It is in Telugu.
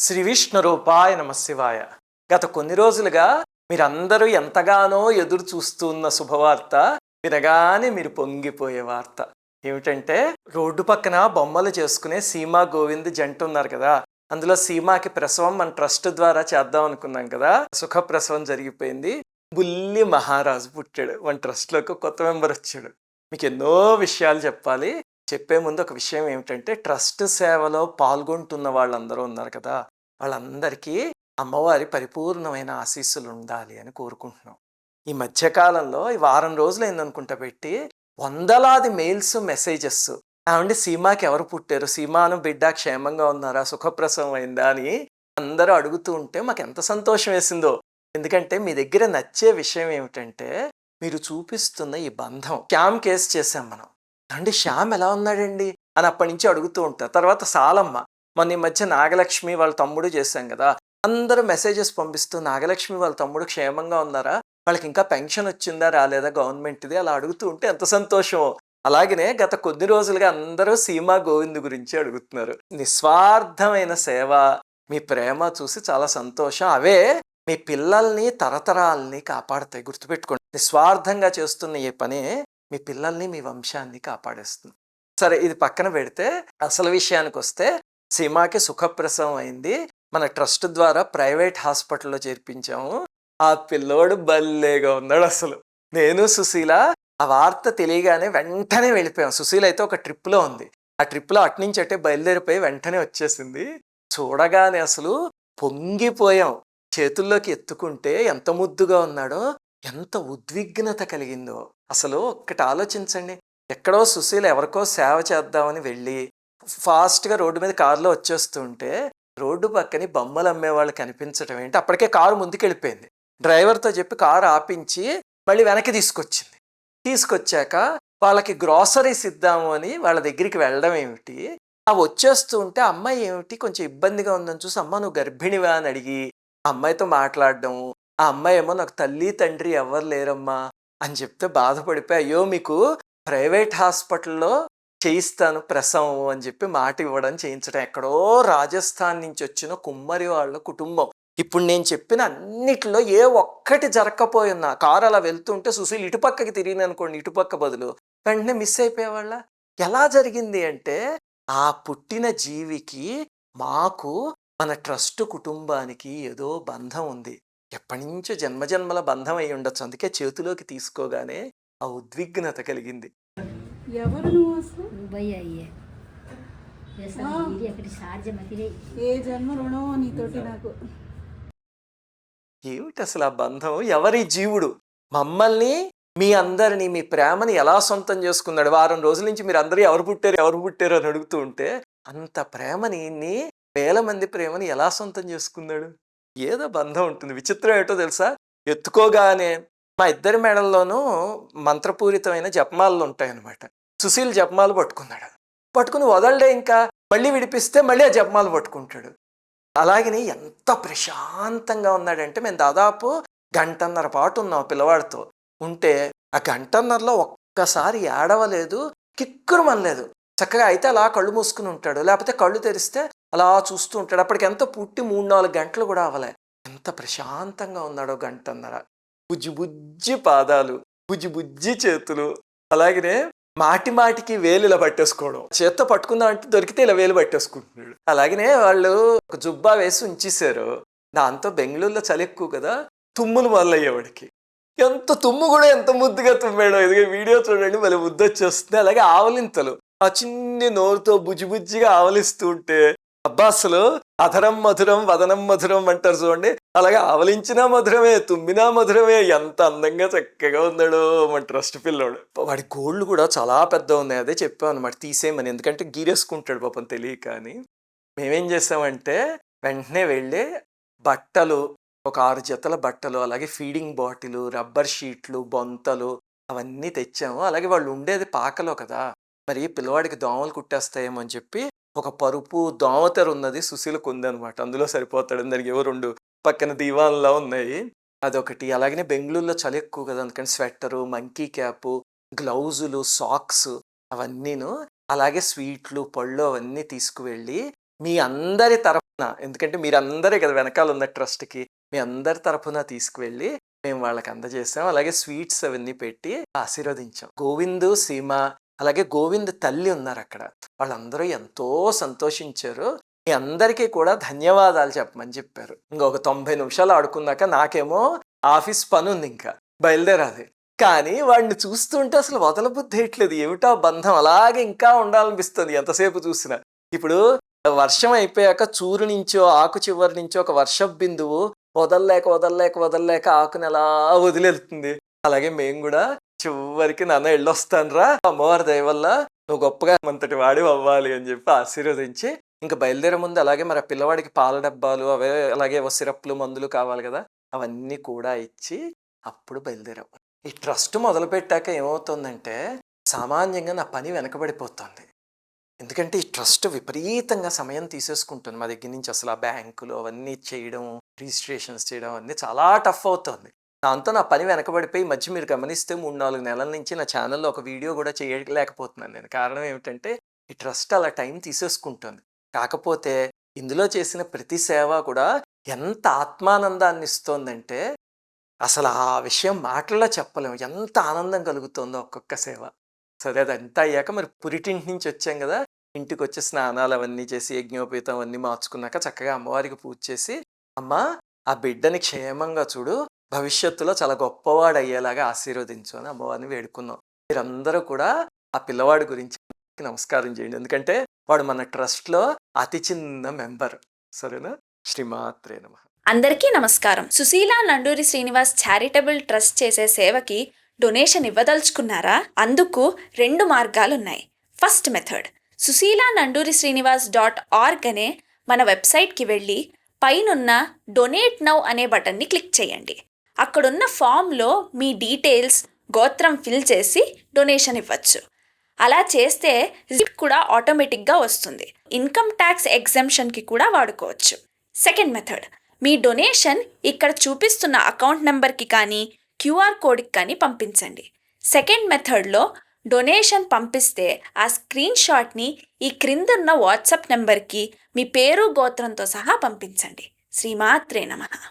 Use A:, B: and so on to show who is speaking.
A: శ్రీ విష్ణు రూపాయ నమశివాయ గత కొన్ని రోజులుగా మీరందరూ ఎంతగానో ఎదురు చూస్తున్న శుభవార్త వినగానే మీరు పొంగిపోయే వార్త. ఏమిటంటే రోడ్డు పక్కన బొమ్మలు చేసుకునే సీమా గోవింద్ జంట ఉన్నారు కదా. అందులో సీమాకి ప్రసవం మన ట్రస్ట్ ద్వారా చేద్దాం అనుకున్నాం కదా. సుఖ ప్రసవం జరిగిపోయింది. బుల్లి మహారాజు పుట్టాడు. మన ట్రస్ట్లోకి కొత్త మెంబర్ వచ్చాడు. మీకు ఎన్నో విషయాలు చెప్పాలి. చెప్పే ముందు ఒక విషయం ఏమిటంటే ట్రస్ట్ సేవలో పాల్గొంటున్న వాళ్ళందరూ ఉన్నారు కదా వాళ్ళందరికీ అమ్మవారి పరిపూర్ణమైన ఆశీస్సులు ఉండాలి అని కోరుకుంటున్నాం. ఈ మధ్యకాలంలో ఈ వారం రోజులు ఏందనుకుంటా పెట్టి వందలాది మెయిల్స్ మెసేజెస్ ఏమండి సీమాకి ఎవరు పుట్టారు సీమాను బిడ్డ క్షేమంగా ఉన్నారా సుఖప్రసవం అయిందా అని అందరూ అడుగుతూ ఉంటే మాకు ఎంత సంతోషం వేసిందో. ఎందుకంటే మీ దగ్గర నచ్చే విషయం ఏమిటంటే మీరు చూపిస్తున్న ఈ బంధం క్యామ్ కేసు చేసాం మనం. అండి శ్యామ్ ఎలా ఉన్నాడండి? అని అప్పటి నుంచి అడుగుతూ ఉంటారు. తర్వాత సాలమ్మ. మొన్న ఈ మధ్య నాగలక్ష్మి వాళ్ళ తమ్ముడు చేశాం కదా. అందరూ మెసేజెస్ పంపిస్తూ నాగలక్ష్మి వాళ్ళ తమ్ముడు క్షేమంగా ఉన్నారా? వాళ్ళకి ఇంకా పెన్షన్ వచ్చిందా? రాలేదా? గవర్నమెంట్ది? అలా అడుగుతూ ఉంటే ఎంత సంతోషం అలాగనే గత కొద్ది రోజులుగా అందరూ సీమా గోవింద్ గురించి అడుగుతున్నారు. నిస్వార్థమైన సేవ. మీ ప్రేమ చూసి చాలా సంతోషం. అవే మీ పిల్లల్ని తరతరాల్ని కాపాడతాయి. గుర్తుపెట్టుకోండి. నిస్వార్థంగా చేస్తున్న ఈ పని మీ పిల్లల్ని మీ వంశాన్ని కాపాడేస్తుంది. సరే ఇది పక్కన పెడితే అసలు విషయానికి వస్తే సీమాకి సుఖప్రసవం అయింది. మన ట్రస్ట్ ద్వారా ప్రైవేట్ హాస్పిటల్లో చేర్పించాము. ఆ పిల్లోడు భలేగా ఉన్నాడు అసలు. నేను సుశీల ఆ వార్త తెలియగానే వెంటనే వెళ్ళిపోయాం. సుశీల అయితే ఒక ట్రిప్లో ఉంది. ఆ ట్రిప్లో అట్నుంచి అట్టే బయలుదేరిపోయి వెంటనే వచ్చేసింది. చూడగానే అసలు పొంగిపోయాం. చేతుల్లోకి ఎత్తుకుంటే ఎంత ముద్దుగా ఉన్నాడో ఎంత ఉద్విగ్నత కలిగిందో. అసలు ఒక్కటి ఆలోచించండి. ఎక్కడో సుశీల ఎవరికో సేవ చేద్దామని వెళ్ళి ఫాస్ట్గా రోడ్డు మీద కారులో వచ్చేస్తుంటే రోడ్డు పక్కని బొమ్మలు అమ్మేవాళ్ళు కనిపించడం ఏంటి? అప్పటికే కారు ముందుకెళ్ళిపోయింది. డ్రైవర్తో చెప్పి కారు ఆపించి మళ్ళీ వెనక్కి తీసుకొచ్చింది. తీసుకొచ్చాక వాళ్ళకి గ్రాసరీస్ ఇద్దాము అని వాళ్ళ దగ్గరికి వెళ్ళడం ఏమిటి? అవి వచ్చేస్తూ ఉంటే అమ్మాయి ఏమిటి? కొంచెం ఇబ్బందిగా ఉందని చూసి అమ్మ నువ్వు గర్భిణివా అని అడిగి ఆ అమ్మాయితో మాట్లాడడం ఆ అమ్మాయి ఏమో నాకు తల్లి తండ్రి ఎవరు లేరమ్మా అని చెప్తే బాధపడిపోయి అయ్యో మీకు ప్రైవేట్ హాస్పిటల్లో చేయిస్తాను ప్రసవం అని చెప్పి మాట ఇవ్వడం చేయించడం ఎక్కడో రాజస్థాన్ నుంచి వచ్చిన కుమ్మరి వాళ్ళ కుటుంబం. ఇప్పుడు నేను చెప్పిన అన్నిటిలో ఏ ఒక్కటి జరగకపోయినా కారు అలా వెళ్తుంటే సుశీల్ ఇటుపక్కకి తిరిగింది అనుకోండి ఇటుపక్క బదులు వెంటనే మిస్ అయిపోయేవాళ్ళ? ఎలా జరిగింది అంటే ఆ పుట్టిన జీవికి మాకు మన ట్రస్ట్ కుటుంబానికి ఏదో బంధం ఉంది. ఎప్పటి నుంచో జన్మజన్మల బంధం అయి ఉండొచ్చు. అందుకే చేతిలోకి తీసుకోగానే ఆ ఉద్విగ్నత కలిగింది. ఏమిటి అసలు? ఆ. బంధం? ఎవరి జీవుడు? మమ్మల్ని మీ అందరిని మీ ప్రేమని ఎలా సొంతం చేసుకున్నాడు? వారం రోజుల నుంచి మీరు అందరూ ఎవరు పుట్టారు ఎవరు పుట్టారు అని అడుగుతూ ఉంటే అంత ప్రేమని వేల మంది ప్రేమని ఎలా సొంతం చేసుకున్నాడు? ఏదో బంధం ఉంటుంది. విచిత్రం ఏంటో తెలుసా? ఎత్తుకోగానే మా ఇద్దరి మెడల్లోనూ మంత్రపూరితమైన జపమాలలు ఉంటాయన్నమాట. సుశీల్ జపమాలు పట్టుకున్నాడు. పట్టుకుని వదలడే ఇంకా మళ్ళీ విడిపిస్తే మళ్ళీ ఆ జపమాలు పట్టుకుంటాడు. అలాగని ఎంత ప్రశాంతంగా ఉన్నాడంటే మేము దాదాపు గంటన్నర పాటు ఉన్నాం ఆ పిల్లవాడితో. ఉంటే ఆ గంటన్నరలో ఒక్కసారి ఏడవలేదు కిక్కురు మనలేదు చక్కగా అయితే అలా కళ్ళు మూసుకుని ఉంటాడు. లేకపోతే కళ్ళు తెరిస్తే అలా చూస్తూ ఉంటాడు. అప్పటికి ఎంత పుట్టి మూడు నాలుగు గంటలు కూడా అవ్వలే. ఎంత ప్రశాంతంగా ఉన్నాడో గంటన్నర. బుజ్జి బుజ్జి పాదాలు బుజ్జి బుజ్జి చేతులు. అలాగనే మాటి మాటికి వేలు ఇలా పట్టేసుకోవడం. చేత్తో పట్టుకుందాం అంటే దొరికితే ఇలా వేలు పట్టేసుకుంటున్నాడు. అలాగనే వాళ్ళు ఒక జుబ్బా వేసి ఉంచేశారు. దాంతో బెంగళూరులో చలి ఎక్కువ కదా తుమ్ములు మొదలయ్యేవాడికి ఎంత తుమ్ము కూడా ఎంత ముద్దుగా తుమ్మాడో. ఇదిగో వీడియో చూడండి మళ్ళీ ముద్దు వచ్చేస్తుంది అలాగే ఆవలింతలు. ఆ చిన్ని నోరుతో బుజ్జి బుజ్జిగా ఆవలిస్తూ ఉంటే అబ్బా అసలు అధరం మధురం వదనం మధురం అంటారు చూడండి. అలాగే ఆవలించినా మధురమే తుమ్మినా మధురమే ఎంత అందంగా చక్కగా ఉన్నాడో మన ట్రస్ట్ పిల్లోడు. వాడి గోళ్ళు కూడా చాలా పెద్ద ఉన్నాయి. అదే చెప్పాం అనమాట తీసేయమని. ఎందుకంటే గీరేసుకుంటాడు పాపం తెలియక అని. మేమేం చేసామంటే వెంటనే వెళ్ళి బట్టలు ఒక ఆరు జతల బట్టలు అలాగే ఫీడింగ్ బాటిల్ రబ్బర్ షీట్లు బొంతలు అవన్నీ తెచ్చాము. అలాగే వాళ్ళు ఉండేది పాకలో కదా. మరి పిల్లవాడికి దోమలు కుట్టేస్తాయేమో అని చెప్పి ఒక పరుపు దోమతెర ఉన్నది సుశీలకు అనమాట అందులో సరిపోతాడు దానికి ఏవో రెండు పక్కన దీవాన్లా ఉన్నాయి. అదొకటి. అలాగనే బెంగళూరులో చలి ఎక్కువ కదా అందుకని స్వెట్టరు మంకీ క్యాప్ గ్లౌజులు సాక్స్ అవన్నీను అలాగే స్వీట్లు పళ్ళు అవన్నీ తీసుకువెళ్ళి మీ అందరి తరఫున ఎందుకంటే మీరందరే కదా వెనకాల ఉన్న ట్రస్ట్కి మీ అందరి తరఫున తీసుకువెళ్ళి మేము వాళ్ళకి అందజేసాం. అలాగే స్వీట్స్ అవన్నీ పెట్టి ఆశీర్వదించాం. గోవిందు సీమ అలాగే గోవింద్ తల్లి ఉన్నారు అక్కడ. వాళ్ళందరూ ఎంతో సంతోషించారు. మీ అందరికీ కూడా ధన్యవాదాలు చెప్పమని చెప్పారు. ఇంకొక తొంభై నిమిషాలు ఆడుకున్నాక నాకేమో ఆఫీస్ పని ఉంది ఇంకా. బయలుదేరాలి. కానీ వాడిని చూస్తుంటే అసలు వదలబుద్ధేయట్లేదు. ఏమిటా బంధం? అలాగే ఇంకా ఉండాలనిపిస్తుంది ఎంతసేపు చూసినా. ఇప్పుడు వర్షం అయిపోయాక చూరు నుంచో ఆకు చివరి నుంచో ఒక వర్ష బిందువు వదలలేక వదలలేక వదలలేక ఆకుని అలా వదిలేస్తుంది. అలాగే మేము కూడా చివరికి నాన్న వెళ్ళొస్తాను రా అమ్మవారి దయ వల్ల నువ్వు గొప్పగా అంతటి వాడి అవ్వాలి అని చెప్పి ఆశీర్వదించి ఇంకా బయలుదేరే ముందు అలాగే మరి ఆ పిల్లవాడికి పాల డబ్బాలు అవే అలాగే ఓ సిరప్లు మందులు కావాలి కదా అవన్నీ కూడా ఇచ్చి అప్పుడు బయలుదేరావు. ఈ ట్రస్ట్ మొదలుపెట్టాక ఏమవుతుందంటే సామాన్యంగా నా పని వెనకబడిపోతుంది. ఎందుకంటే ఈ ట్రస్ట్ విపరీతంగా సమయం తీసేసుకుంటుంది మా దగ్గర నుంచి అసలు ఆ బ్యాంకులు అవన్నీ చేయడం రిజిస్ట్రేషన్స్ చేయడం అన్నీ చాలా టఫ్ అవుతుంది. దాంతో నా పని వెనకబడిపోయి మధ్య మీరు గమనిస్తే మూడు నాలుగు నెలల నుంచి నా ఛానల్లో ఒక వీడియో కూడా చేయలేకపోతున్నాను నేను. కారణం ఏమిటంటే ఈ ట్రస్ట్ అలా టైం తీసేసుకుంటుంది. కాకపోతే ఇందులో చేసిన ప్రతి సేవ కూడా ఎంత ఆత్మానందాన్ని ఇస్తోందంటే అసలు ఆ విషయం మాటల్లో చెప్పలేము ఎంత ఆనందం కలుగుతుందో ఒక్కొక్క సేవ. సరే అదంతా అయ్యాక మరి పురిటింటి నుంచి వచ్చాం కదా! ఇంటికి వచ్చి స్నానాలు అవన్నీ చేసి యజ్ఞోపేతం అవన్నీ మార్చుకున్నాక చక్కగా అమ్మవారికి పూజ చేసి అమ్మ ఆ బిడ్డని క్షేమంగా చూడు భవిష్యత్తులో చాలా గొప్పవాడు అయ్యేలాగా ఆశీర్వదించు అని అమ్మవారిని వేడుకున్నాం. మీరందరూ కూడా ఆ పిల్లవాడి గురించి నమస్కారం చేయండి. ఎందుకంటే వాడు మన ట్రస్ట్లో అతి చిన్న మెంబర్. సరేనా? శ్రీమాత్రే నమ.
B: అందరికీ నమస్కారం. సుశీల నండూరి శ్రీనివాస్ చారిటబుల్ ట్రస్ట్ చేసే సేవకి డొనేషన్ ఇవ్వదలుచుకున్నారా? అందుకు రెండు మార్గాలున్నాయి. First method Sushila Nanduri Srinivas dot org అనే మన వెబ్సైట్కి వెళ్ళి పైనున్న డొనేట్ నౌ అనే బటన్ని క్లిక్ చేయండి. అక్కడున్న ఫామ్లో మీ డీటెయిల్స్ గోత్రం ఫిల్ చేసి డొనేషన్ ఇవ్వచ్చు. అలా చేస్తే రిసిప్ట్ కూడా ఆటోమేటిక్గా వస్తుంది. ఇన్కమ్ ట్యాక్స్ ఎగ్జామ్షన్కి కూడా వాడుకోవచ్చు. సెకండ్ మెథడ్ మీ డొనేషన్ ఇక్కడ చూపిస్తున్న అకౌంట్ నెంబర్కి కానీ క్యూఆర్ కోడ్కి కానీ పంపించండి. సెకండ్ మెథడ్లో డొనేషన్ పంపిస్తే ఆ స్క్రీన్ షాట్ని ఈ క్రిందున్న వాట్సాప్ నెంబర్కి మీ పేరు గోత్రంతో సహా పంపించండి. శ్రీమాత్రే నమః.